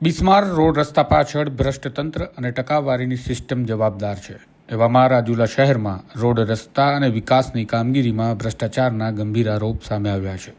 બિસ્માર road રસ્તા પાછળ ભ્રષ્ટ તંત્ર અને ટકાવારીની સિસ્ટમ જવાબદાર છે. એવામાં રાજુલા શહેરમાં રોડ રસ્તા અને વિકાસની કામગીરીમાં ભ્રષ્ટાચારના ગંભીર આરોપ સામે આવ્યા છે.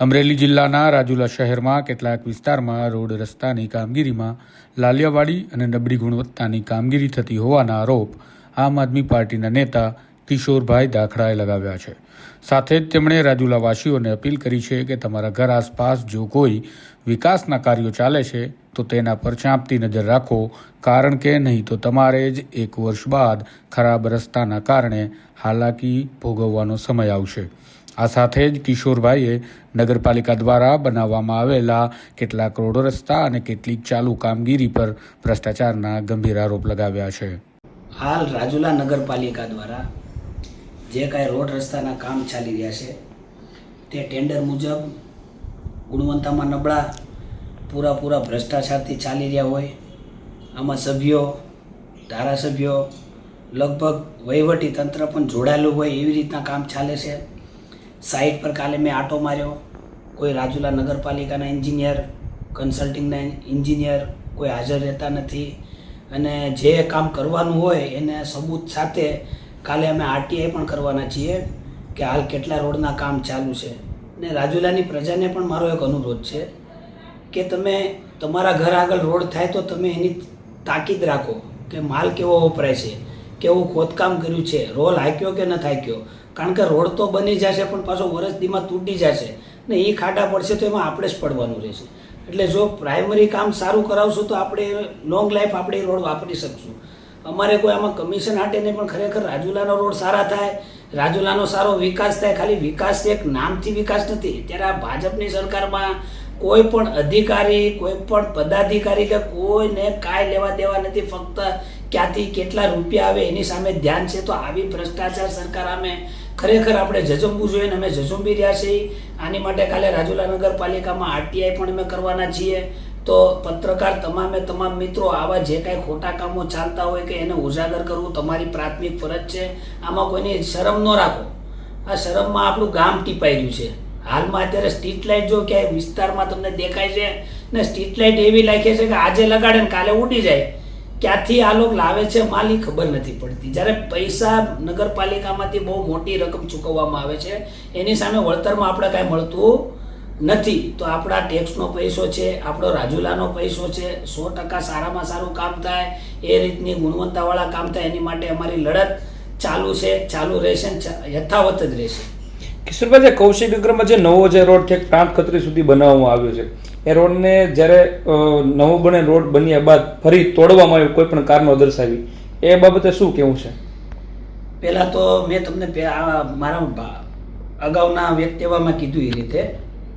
અમરેલી જિલ્લાના રાજુલા શહેરમાં કેટલાક વિસ્તારમાં રોડ રસ્તાની કામગીરીમાં લાલિયાવાડી અને નબળી ગુણવત્તાની કામગીરી થતી હોવાના આરોપ આમ આદમી પાર્ટીના નેતા કિશોરભાઈ દાખડાએ લગાવ્યા છે. સાથે જ તેમણે રાજુલાવાસીઓને અપીલ કરી છે કે તમારા ઘર આસપાસ જો કોઈ વિકાસના કાર્યો ચાલે છે તો તેના પર ચાંપતી નજર રાખો, કારણ કે નહીં તો તમારે જ એક વર્ષ બાદ ખરાબ રસ્તાના કારણે હાલાકી ભોગવવાનો સમય આવશે. આ સાથે જ કિશોરભાઈએ નગરપાલિકા દ્વારા બનાવવામાં આવેલા કેટલાક કરોડો રસ્તા અને કેટલીક ચાલુ કામગીરી પર ભ્રષ્ટાચારના ગંભીર આરોપ લગાવ્યા છે. હાલ રાજુલા નગરપાલિકા દ્વારા જે કાંઈ રોડ રસ્તાના કામ ચાલી રહ્યા છે, તે ટેન્ડર મુજબ ગુણવત્તામાં નબળા પૂરા પૂરા ભ્રષ્ટાચારથી ચાલી રહ્યા હોય, આમાં સભ્યો, ધારાસભ્યો, લગભગ વહીવટી તંત્ર પણ જોડાયેલું હોય એવી રીતના કામ ચાલે છે. સાઇટ પર કાલે મેં આટો માર્યો. કોઈ રાજુલા નગરપાલિકાના એન્જિનિયર, કન્સલ્ટિંગના એન્જિનિયર કોઈ હાજર રહેતા નથી. અને જે કામ કરવાનું હોય એને સબૂત સાથે કાલે અમે આરટીઆઈ પણ કરવાના છીએ કે હાલ કેટલા રોડના કામ ચાલુ છે. ને રાજુલાની પ્રજાને પણ મારો એક અનુરોધ છે. કે તમે તમારા ઘર આગળ રોડ થાય તો તમે એની તાકીદ રાખો કે માલ કેવો વપરાય છે, કેવું ખોદકામ કર્યું છે, રોલ હાક્યો કે ન થાક્યો કારણ કે રોડ તો બની જશે, પણ પાછો વરસદીમાં તૂટી જશે. ને એ ખાડા પડશે તો એમાં આપણે જ પડવાનું રહેશે. એટલે જો પ્રાઇમરી કામ સારું કરાવશું તો આપણે લોંગ લાઈફ આપણે રોડ વાપરી શકશું. અમારે કોઈ આમાં કમિશન હાટે નહીં, પણ ખરેખર રાજુલાનો રોડ સારા થાય, રાજુલાનો સારો વિકાસ થાય. ખાલી વિકાસ એક નામથી વિકાસ નથી. ત્યારે આ ભાજપની સરકારમાં કોઈ પણ અધિકારી, કોઈ પણ પદાધિકારી કે કોઈને કાંઈ લેવા દેવા નથી, ફક્ત ક્યાંથી કેટલા રૂપિયા આવે એની સામે ધ્યાન છે. તો આવી ભ્રષ્ટાચાર સરકાર સામે ખરેખર આપણે જજંબવું જોઈએ અને અમે જજંબી રહ્યા છીએ. આની માટે કાલે રાજુલા નગરપાલિકામાં આરટીઆઈ પણ અમે કરવાના છીએ. તો પત્રકાર તમામે તમામ મિત્રો આવા જે કાંઈ ખોટા કામો ચાલતા હોય કે એને ઉજાગર કરવું તમારી પ્રાથમિક ફરજ છે. આમાં કોઈની શરમ ન રાખો. આ શરમમાં આપણું ગામ ટીપાઈ રહ્યું છે. હાલમાં અત્યારે સ્ટ્રીટ લાઇટ જો ક્યાંય વિસ્તારમાં તમને દેખાય છે ને સ્ટ્રીટ લાઇટ એવી લાગે છે કે આજે લગાડે ને કાલે ઉડી જાય, ક્યાંથી આ લોકો લાવે છે માલ ખબર નથી પડતી. જ્યારે પૈસા નગરપાલિકામાંથી બહુ મોટી રકમ ચૂકવવામાં આવે છે, એની સામે વળતરમાં આપણે કાંઈ મળતું નથી. તો આપણા ટેક્સનો પૈસો છે, આપણો રાજુલાનો પૈસો છે, સો ટકા સારામાં સારું કામ થાય, એ રીતની ગુણવત્તાવાળા કામ થાય, એની માટે અમારી લડત ચાલુ છે, ચાલુ રહેશે ને યથાવત જ રહેશે. કિશોરભાઈ કૌશિક વિક્રમ જે નવો જે રોડ છે પ્રાંત ખત્રી સુધી બનાવવામાં આવ્યો છે. એ રોડને જ્યારે નવો બને રોડ બન્યા બાદ ફરી તોડવામાં આવ્યો, કોઈ પણ કારણો દર્શાવી. એ બાબતે શું કેવું છે? પહેલાં તો મેં તમને મારા અગાઉના વ્યક્તિવામાં કીધું એ રીતે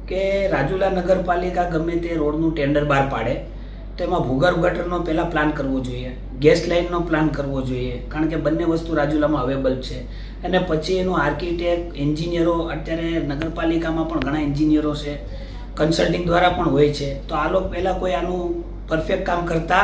કે રાજુલા નગરપાલિકા ગમે તે રોડનું ટેન્ડર બહાર પાડે. તો એમાં ભૂગર્ભ ગટરનો પહેલાં પ્લાન કરવો જોઈએ ગેસ લાઇનનો પ્લાન કરવો જોઈએ, કારણ કે બંને વસ્તુ રાજુલામાં અવેલેબલ છે. અને પછી એનું આર્કિટેક્ટ એન્જિનિયરો અત્યારે નગરપાલિકામાં પણ ઘણા એન્જિનિયરો છે કન્સલ્ટિંગ દ્વારા પણ હોય છે. તો આ લોકો પહેલાં કોઈ આનું પરફેક્ટ કામ કરતા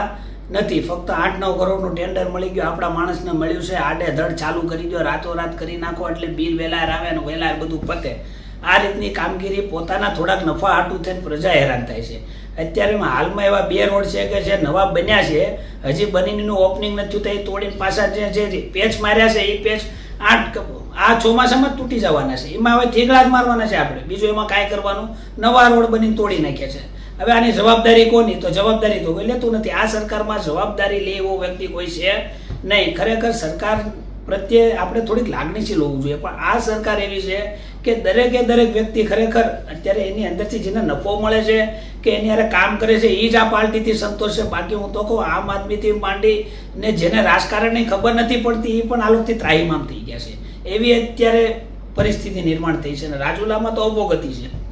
નથી. ફક્ત આઠ નવ કરોડનું ટેન્ડર મળી ગયું, આપણા માણસને મળ્યું છે આડે ધડ ચાલુ કરી દો, રાતોરાત કરી નાખો એટલે બિલ વેલાર આવે ને વેલાર બધું પતે. આ રીતની કામગીરી પોતાના થોડાક નફા હાટું થઈને પ્રજા હેરાન થાય છે. અત્યારે હાલમાં એવા બે રોડ છે કે જે નવા બન્યા છે, હજી બનીનું ઓપનિંગ નથી થયું એ તોડીને પાછા જે પેચ માર્યા છે, એ પેચ આઠ આ ચોમાસામાં તૂટી જવાના છે. એમાં હવે થીગડા જ મારવાના છે આપણે. બીજું એમાં કાંઈ કરવાનું? નવા રોડ બનીને તોડી નાખ્યા છે. હવે આની જવાબદારી કોની? તો જવાબદારી તો કોઈ લેતું નથી. આ સરકારમાં જવાબદારી લે એવો વ્યક્તિ કોઈ છે નહીં. ખરેખર સરકાર પ્રત્યે આપણે થોડીક લાગણીશીલ હોવું જોઈએ. પણ આ સરકાર એવી છે કે દરેકે દરેક વ્યક્તિ ખરેખર અત્યારે એની અંદરથી જેને નફો મળે છે કે એની હારે કામ કરે છે એ જ આ પાર્ટીથી સંતોષ. છે બાકી હું તો કહું, આમ આદમીથી માંડી ને જેને રાજકારણની ખબર નથી પડતી એ પણ આ લોકોથી ત્રાહીમામ થઈ ગયા છે. એવી અત્યારે પરિસ્થિતિ નિર્માણ થઈ છે અને રાજુલામાં તો અવોગતિ છે.